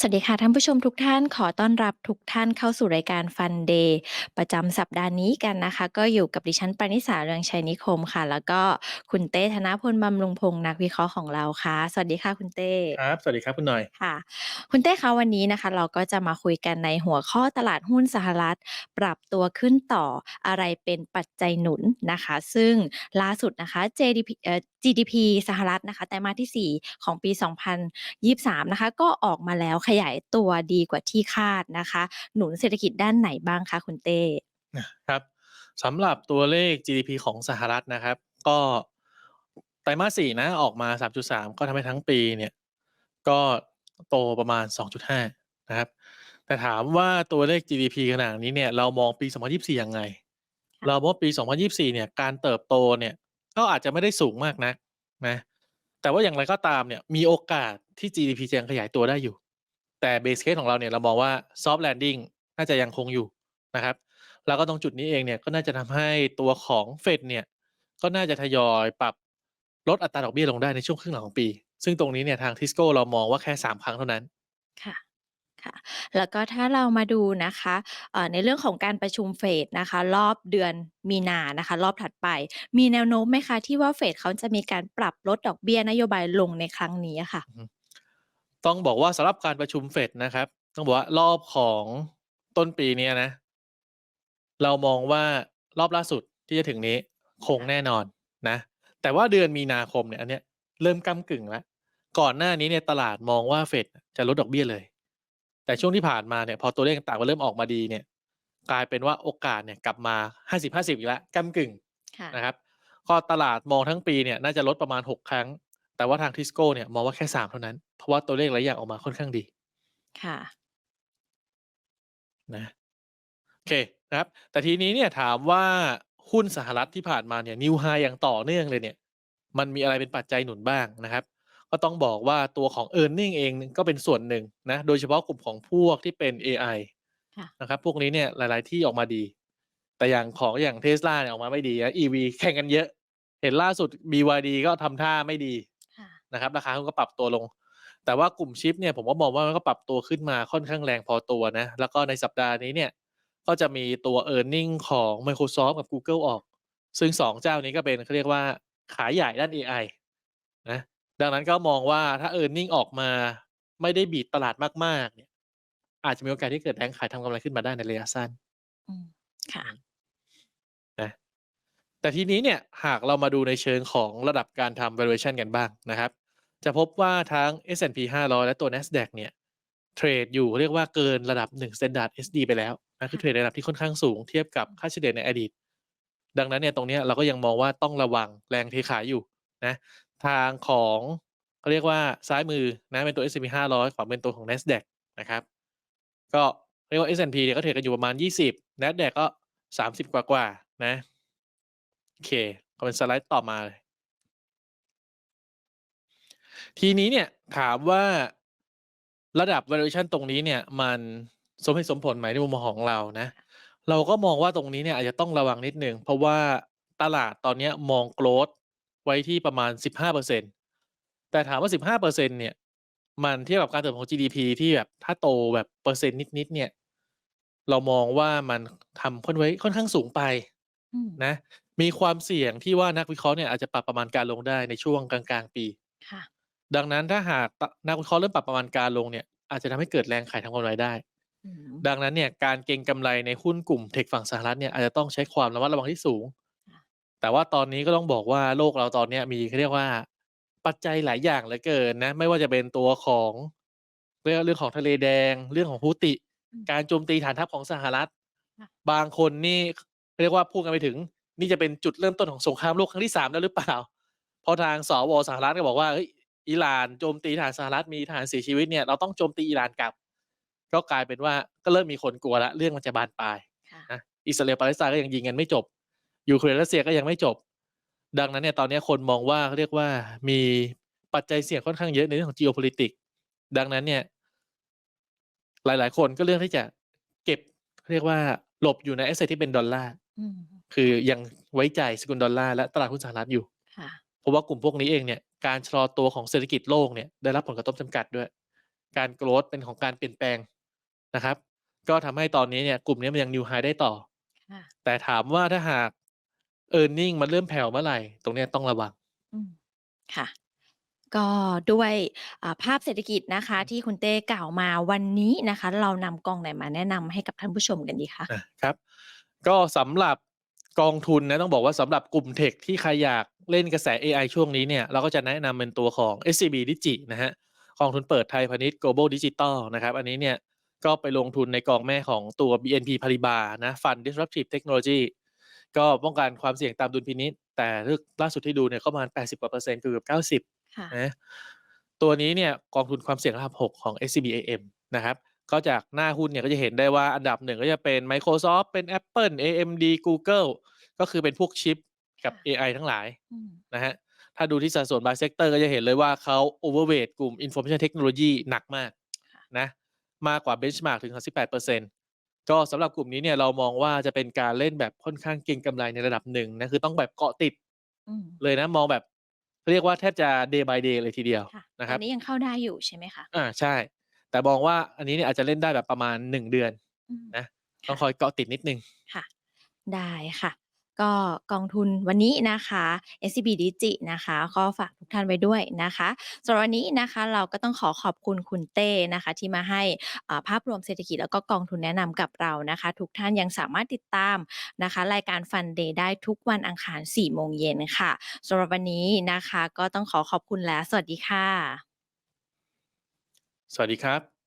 สวัสดีค่ะท่านผู้ชมทุกท่านขอต้อนรับทุกท่านเข้าสู่รายการ Fun Day ประจำสัปดาห์นี้กันนะคะ ก็อยู่กับดิฉันปณิสาเรืองชัยนิคมค่ะ แล้วก็คุณเต้ธนพลบำรุงพงศ์นักวิเคราะห์ของเราค่ะ สวัสดีค่ะคุณเต้ครับ สวัสดีครับคุณหน่อยค่ะ คุณเต้คะวันนี้นะคะ เราก็จะมาคุยกันในหัวข้อตลาดหุ้นสหรัฐ ปรับตัวขึ้นต่ออะไรเป็นปัจจัยหนุนนะคะ ซึ่งล่าสุดนะคะ JDP เอ่อ GDP สหรัฐนะคะไตรมาสที่ 4 ของปี 2023 นะคะ ก็ออกมาแล้วขยายตัวดีกว่าที่คาดนะคะ หนุนเศรษฐกิจด้านไหนบ้างคะคุณเต้?ครับสำหรับตัวเลข GDP ของสหรัฐนะครับ ก็ไตรมาส4นะออกมา 3.3 ก็ทำให้ทั้งปีเนี่ยก็โตประมาณ 2.5 นะครับ แต่ถามว่าตัวเลข GDP ขนาดนี้เนี่ยเรามองปี 2024 ยังไงค่ะเรามองว่าปี 2024 เนี่ยการเติบโตเนี่ย ก็อาจจะไม่ได้สูงมากนักนะ แต่ว่าอย่างไรก็ตามเนี่ยมีโอกาสที่ GDP จะยังขยายตัวได้อยู่ แต่ Base Case ของเราเนี่ยเรามองว่า Soft Landing น่าจะยังคงอยู่นะครับ แล้วก็ตรงจุดนี้เองเนี่ยก็น่าจะทำให้ตัวของเฟดเนี่ยก็น่าจะทยอยปรับลดอัตราดอกเบี้ยลงได้ในช่วงครึ่งหลังของปี ซึ่งตรงนี้เนี่ยทาง Tisco เรามองว่าแค่ 3 ครั้งเท่านั้น ค่ะ ค่ะ แล้วก็ถ้าเรามาดูนะคะเอ่อในเรื่องของการประชุมเฟดนะคะ รอบเดือนมีนานะคะ รอบถัดไป มีแนวโน้มไหมคะที่ว่าเฟดเขาจะมีการปรับลดดอกเบี้ยนโยบายลงในครั้งนี้ค่ะ?ต้องบอกว่าสำหรับการประชุมเฟดนะครับ ต้องบอกว่ารอบของต้นปีเนี้ยนะ เรามองว่ารอบล่าสุดที่จะถึงนี้คงแน่นอนนะ แต่ว่าเดือนมีนาคมเนี่ยอันเนี้ยเริ่มก้ำกึ่งแล้วก่อนหน้านี้เนี่ยตลาดมองว่าเฟดจะลดดอกเบี้ยเลย แต่ช่วงที่ผ่านมาเนี่ยพอตัวเลขต่างๆมันเริ่มออกมาดีเนี่ย กลายเป็นว่าโอกาสเนี่ยกลับมา 50-50 อีกแล้วก้ำกึ่งค่ะนะครับก็ตลาดมองทั้งปีเนี่ยน่าจะลดประมาณ 6 ครั้ง แต่ว่าทาง Tisco เนี่ยมองว่าแค่ 3 เท่านั้น เพราะว่าตัวเลขหลายอย่างออกมาค่อนข้างดี ค่ะนะโอเคนะครับ แต่ทีนี้เนี่ยถามว่าหุ้นสหรัฐที่ผ่านมาเนี่ย New High อย่างต่อเนื่องเลยเนี่ย มันมีอะไรเป็นปัจจัยหนุนบ้างนะครับ ก็ต้องบอกว่าตัวของ Earning เองก็เป็นส่วนหนึ่งนะโดยเฉพาะกลุ่มของพวกที่เป็นเอไอค่ะนะครับพวกนี้เนี่ยหลาย ๆ ที่ออกมาดี แต่อย่างของอย่าง Tesla เนี่ยออกมาไม่ดีนะ EV แข่งกันเยอะ เห็นล่าสุด BYD ก็ทำท่าไม่ดีค่ะนะครับราคาหุ้นก็ปรับตัวลง แต่ว่ากลุ่มชิปเนี่ยผมก็มองว่ามันก็ปรับตัวขึ้นมาค่อนข้างแรงพอตัวนะ แล้วก็ในสัปดาห์นี้เนี่ยก็จะมีตัว Earning ของ Microsoft กับ Google ออก ซึ่ง 2 เจ้านี้ก็เป็นเขาเรียกว่าขาใหญ่ด้านเอไอนะ ดังนั้นก็มองว่าถ้า Earning ออกมาไม่ได้บีตตลาดมากๆ เนี่ย อาจจะมีโอกาสที่เกิดแรงขายทำกำไรขึ้นมาได้ในระยะสั้นอืมค่ะนะแต่ทีนี้เนี่ยหากเรามาดูในเชิงของระดับการทำ Valuation กันบ้างนะครับ จะพบว่าทั้ง S&P 500 และตัว NASDAQ เนี่ยเทรดอยู่เรียกว่าเกินระดับ1 Standard SD ไปแล้วนะคือค่ะเทรดในระดับที่ค่อนข้างสูงเทียบกับค่าเฉลี่ยในอดีต ดังนั้นเนี่ยตรงเนี้ยเราก็ยังมองว่าต้องระวังแรงเทขายอยู่นะ ทางของเขาเรียกว่าซ้ายมือนะเป็นตัว S&P 500 ขวาเป็นตัวของ NASDAQ นะครับ ก็เรียกว่า S&P เนี่ยก็เทรดกันอยู่ประมาณ 20 NASDAQ ก็ 30 กว่าๆนะโอเคก็เป็นสไลด์ต่อมาเลยทีนี้เนี่ยถามว่าระดับ Valuation ตรงนี้เนี่ยมันสมเหตุสมผลไหมในมุมมองของเรานะ เราก็มองว่าตรงนี้เนี่ยอาจจะต้องระวังนิดหนึ่งเพราะว่าตลาดตอนนี้มอง Growth ไว้ที่ประมาณ 15%แต่ถามว่า 15%เนี่ย มันเทียบกับการเติบโตของ GDP ที่แบบถ้าโตแบบเปอร์เซ็นต์นิดๆเนี่ย เรามองว่ามันทำค่อนไว้ค่อนข้างสูงไปอืมนะ มีความเสี่ยงที่ว่านักวิเคราะห์เนี่ยอาจจะปรับประมาณการลงได้ในช่วงกลางๆปีค่ะดังนั้นถ้าหากตนักวิเคราะห์เริ่มปรับประมาณการลงเนี่ยอาจจะทำให้เกิดแรงขายทำกำไรได้อืมดังนั้นเนี่ยการเก็งกำไรในหุ้นกลุ่มเทคฝั่งสหรัฐเนี่ยอาจจะต้องใช้ความระมัดระวังที่สูงค่ะ แต่ว่าตอนนี้ก็ต้องบอกว่าโลกเราตอนเนี้ยมีเขาเรียกว่า ปัจจัยหลายอย่างเหลือเกินนะ ไม่ว่าจะเป็นตัวของเรียกว่าเรื่องของทะเลแดง เรื่องของ Houthi อืมการโจมตีฐานทัพของสหรัฐค่ะบางคนนี่เรียกว่าพูดกันไปถึง นี่จะเป็นจุดเริ่มต้นของสงครามโลกครั้งที่3แล้วหรือเปล่าเพราะทางสวสหรัฐก็บอกว่าเฮ้ยอิหร่านโจมตีทหารสหรัฐมีทหารเสียชีวิตเนี่ยเราต้องโจมตีอิหร่านกลับก็กลายเป็นว่าก็เริ่มมีคนกลัวแล้วเรื่องมันจะบานปลายค่ะนะอิสราเอลปาเลสไตน์ก็ยังยิงกันไม่จบ ยูเครนรัสเซียก็ยังไม่จบ ดังนั้นเนี่ยตอนเนี้ยคนมองว่าเขาเรียกว่ามีปัจจัยเสี่ยงค่อนข้างเยอะในเรื่องของ geopolitics ดังนั้นเนี่ย หลาย ๆ คนก็เลือกที่จะเก็บเรียกว่าหลบอยู่ในแอสเซทที่เป็นดอลลาร์อืมคือยังไว้ใจสกุลดอลลาร์และตลาดหุ้นสหรัฐอยู่ค่ะเพราะว่ากลุ่มพวกนี้เองเนี่ยการชะลอตัวของเศรษฐกิจโลกเนี่ยได้รับผลกระทบจำกัดด้วย การโกรธเป็นของการเปลี่ยนแปลงนะครับ ก็ทำให้ตอนนี้เนี่ยกลุ่มนี้มันยัง New High ได้ต่อค่ะแต่ถามว่าถ้าหาก earning มันเริ่มแผ่วเมื่อไหร่ ตรงเนี้ยต้องระวัง อืมค่ะ ก็ด้วยอ่าภาพเศรษฐกิจนะคะ ที่คุณเต้กล่าวมาวันนี้นะคะ เรานำกองไหนมาแนะนำให้กับท่านผู้ชมกันดีคะ?อาครับ ก็สำหรับกองทุนนะต้องบอกว่าสำหรับกลุ่มเทคที่ใครอยากเล่นกระแสเอไอช่วงนี้เนี่ย เราก็จะแนะนำเป็นตัวของ SCB Digi นะครับกองทุนเปิดไทยพาณิชย์ Global Digital นะครับ อันนี้เนี่ยก็ไปลงทุนในกองแม่ของตัว BNP Paribas นะ Fund Disruptive Technology ก็ป้องกันความเสี่ยงตามดุลพินิจแต่ลึกล่าสุดที่ดูเนี่ยก็ประมาณ 80กว่าเปอร์เซ็นต์เกือบ90ค่ะนะตัวนี้เนี่ยกองทุนความเสี่ยงระดับ 6 ของ SCB AM นะครับก็จากหน้าหุ้นเนี่ยก็จะเห็นได้ว่าอันดับ1ก็จะเป็น Microsoft เป็น Apple AMD Google ก็คือเป็นพวกชิปกับค่ะเอไอทั้งหลายอืมนะครับถ้าดูที่สัดส่วน by sector ก็จะเห็นเลยว่าเขา overweight กลุ่ม Information Technology หนักมากค่ะนะมากกว่า benchmark ถึง 38% ก็สำหรับกลุ่มนี้เนี่ยเรามองว่าจะเป็นการเล่นแบบค่อนข้างเก็งกำไรในระดับหนึ่งนะคือต้องแบบเกาะติดอืมเลยนะมองแบบเรียกว่าแทบจะ day by day เลยทีเดียวค่ะนะคตรัอบนนี้ยังเข้าได้อยู่ใช่ไหมคะ?อาใช่ แต่มองว่าอันนี้เนี่ยอาจจะเล่นได้แบบประมาณ1เดือนอืมนะคต้อะงคอยเกาะติดนิดหนึ่งค่ะ ได้ค่ะ ก็กองทุนวันนี้นะคะ SCB Digi นะคะ ก็ฝากทุกท่านไว้ด้วยนะคะสำหรับวันนี้นะคะเราก็ต้องขอขอบคุณคุณเต้นะคะ ที่มาให้ภาพรวมเศรษฐกิจแล้วก็กองทุนแนะนำกับเรานะคะ ทุกท่านยังสามารถติดตามนะคะ รายการ Fun Day ได้ทุกวันอังคาร4โมงเย็นค่ะสำหรับวันนี้นะคะ ก็ต้องขอขอบคุณและสวัสดีค่ะ สวัสดีครับ